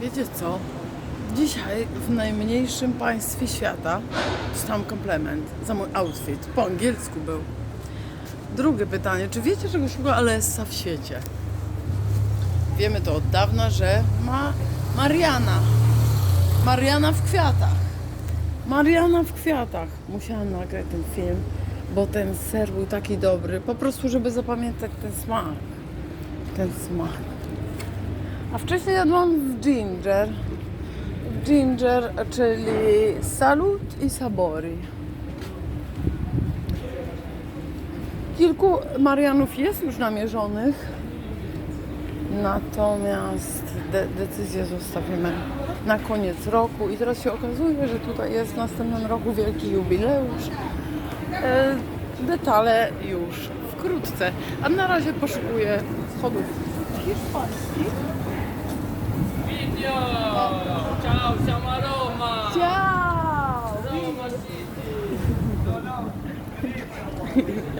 Wiecie co? Dzisiaj w najmniejszym państwie świata dostałam komplement za mój outfit. Po angielsku był. Drugie pytanie. Czy wiecie, czego szuka Alessa w świecie? Wiemy to od dawna, że ma Mariana. Mariana w kwiatach. Mariana w kwiatach. Musiałam nagrać ten film, bo ten ser był taki dobry. Po prostu, żeby zapamiętać ten smak. Ten smak. A wcześniej jadłam w Ginger. Ginger, czyli salut i sabori. Kilku Marianów jest już namierzonych, natomiast de- decyzję zostawimy na koniec roku i teraz się okazuje, że tutaj jest w następnym roku wielki jubileusz. E, detale już wkrótce, a na razie poszukuję schodów hiszpańskich. Video! Ciao, siamo a Roma! Ciao! Roma City!